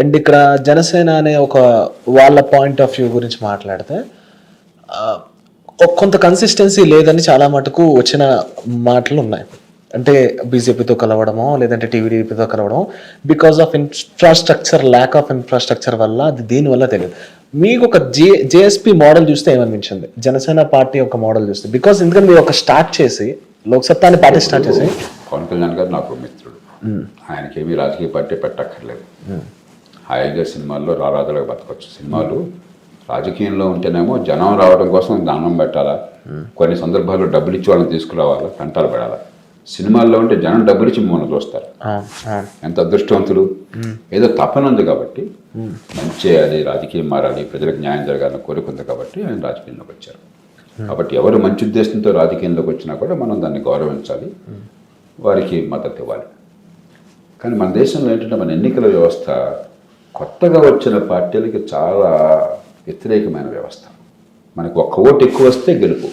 And ఇక్కడ జనసేన అనే ఒక వాళ్ళ పాయింట్ ఆఫ్ వ్యూ గురించి మాట్లాడితే కొంత కన్సిస్టెన్సీ లేదని చాలా మటుకు వచ్చిన మాటలు ఉన్నాయి. అంటే బీజేపీతో కలవడమో లేదంటే టీవీడీపీతో కలవడం because of infrastructure lack of infrastructure వల్ల అది దీని వల్ల తెలియదు. మీకు ఒక జే జేఎస్పీ మోడల్ చూస్తే ఏమనిపించింది? జనసేన పార్టీ ఒక మోడల్ చూస్తే. బికాస్ ఎందుకంటే మీరు ఒక స్టార్ట్ చేసి లోక్సత్తాని పార్టీ స్టార్ట్ చేసి పవన్ కళ్యాణ్ గారు నాకు మిత్రుడు. ఆయనకి ఏమీ రాజకీయ పార్టీ పెట్టక్కర్లేదు. హాయిగా సినిమాల్లో రారాజులుగా బతకొచ్చు. సినిమాలు రాజకీయంలో ఉంటేనేమో జనం రావడం కోసం దానం పెట్టాలా? కొన్ని సందర్భాల్లో డబ్బులు ఇచ్చి వాళ్ళని తీసుకురావాలా? కంటాలు పడాలా? సినిమాల్లో ఉంటే జనం డబ్బులు ఇచ్చి మిమ్మల్ని చూస్తారు. ఎంత అదృష్టవంతులు. ఏదో తపన ఉంది కాబట్టి మంచి చేయాలి రాజకీయం మారాలి ప్రజలకు న్యాయం జరగాలని కోరిక ఉంది కాబట్టి ఆయన రాజకీయంలోకి వచ్చారు. కాబట్టి ఎవరు మంచి ఉద్దేశంతో రాజకీయంలోకి వచ్చినా కూడా మనం దాన్ని గౌరవించాలి వారికి మద్దతు ఇవ్వాలి. కానీ మన దేశంలో ఏంటంటే మన ఎన్నికల వ్యవస్థ కొత్తగా వచ్చిన పార్టీలకి చాలా వ్యతిరేకమైన వ్యవస్థ. మనకు ఒక్క ఓటు ఎక్కువ వస్తే గెలుపు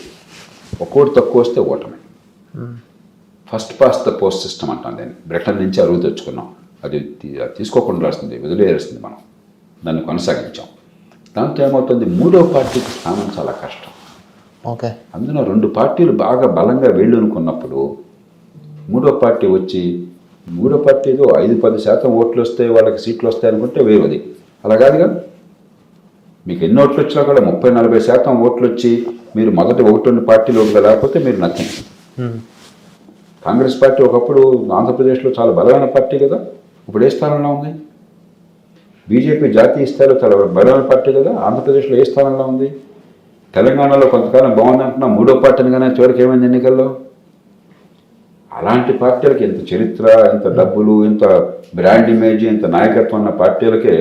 ఒక్క ఓటు తక్కువ వస్తే ఓటమి. First pass the post system అంటాం దాన్ని. బ్రిటన్ నుంచి అరువు తెచ్చుకున్నాం. అది తీసుకోకుండా రాస్తుంది వదిలేయాల్సింది మనం. దాన్ని కొనసాగించాం. దాంతో ఏమవుతుంది? మూడో పార్టీకి స్థానం చాలా కష్టం. ఓకే. అందులో రెండు పార్టీలు బాగా బలంగా వెళ్ళు అనుకున్నప్పుడు మూడో పార్టీ వచ్చి మూడో పార్టీలో ఐదు పది శాతం ఓట్లు వస్తే వాళ్ళకి సీట్లు వస్తాయి అనుకుంటే వేరుది. అలా కాదుగా? మీకు ఎన్ని ఓట్లు వచ్చినా కూడా ముప్పై నలభై శాతం ఓట్లు వచ్చి మీరు మొదటి ఒకటి రెండు పార్టీలోకి లేకపోతే మీరు నథింగ్. కాంగ్రెస్ పార్టీ ఒకప్పుడు ఆంధ్రప్రదేశ్లో చాలా బలమైన పార్టీ కదా? ఇప్పుడు ఏ స్థానంలో ఉంది? బీజేపీ జాతీయ స్థాయిలో చాలా బలమైన పార్టీ కదా? ఆంధ్రప్రదేశ్లో ఏ స్థానంలో ఉంది? తెలంగాణలో కొంతకాలం బాగుంది అంటున్నా మూడో పార్టీని కానీ చివరికి ఏమైంది ఎన్నికల్లో? అలాంటి పార్టీలకి ఇంత చరిత్ర ఇంత డబ్బులు ఇంత బ్రాండ్ ఇమేజ్ ఇంత నాయకత్వం ఉన్న పార్టీలకే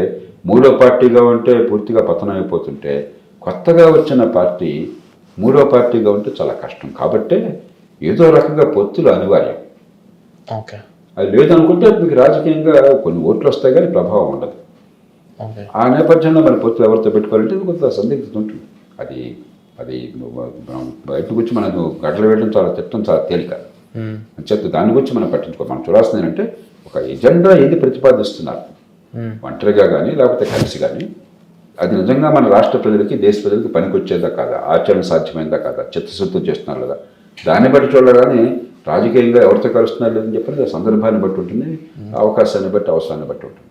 మూడో పార్టీగా ఉంటే పూర్తిగా పతనం అయిపోతుంటే కొత్తగా వచ్చిన పార్టీ మూడో పార్టీగా ఉంటే చాలా కష్టం. కాబట్టే ఏదో రకంగా పొత్తులు అనివార్యం. ఓకే. అది లేదనుకుంటే మీకు రాజకీయంగా కొన్ని ఓట్లు వస్తాయి కానీ ప్రభావం ఉండదు. ఆ నేపథ్యంలో మరి పొత్తులు ఎవరితో పెట్టుకోవాలంటే కొంత సందిగ్ధత ఉంటుంది. అది అది మనం బయటకు వచ్చి మనకు గడ్డలు వేయడం చాలా తిట్టడం చాలా తేలిక. చెప్తే దాని గురించి మనం పట్టించుకో మనం చూడాల్సింది ఏంటంటే ఒక ఎజెండా ఏది ప్రతిపాదిస్తున్నారు? ఒంటరిగా కానీ లేకపోతే కలిసి కానీ అది నిజంగా మన రాష్ట్ర ప్రజలకి దేశ ప్రజలకి పనికొచ్చేదా కాదా? ఆచరణ సాధ్యమైందా కాదా? చిత్తశుద్ధి చేస్తున్నారు? కదా దాన్ని బట్టి చూడగానే రాజకీయంగా ఎవరితో కలుస్తున్నారు లేదని చెప్పి సందర్భాన్ని బట్టి ఉంటుంది. అవకాశాన్ని బట్టి అవసరాన్ని బట్టి ఉంటుంది.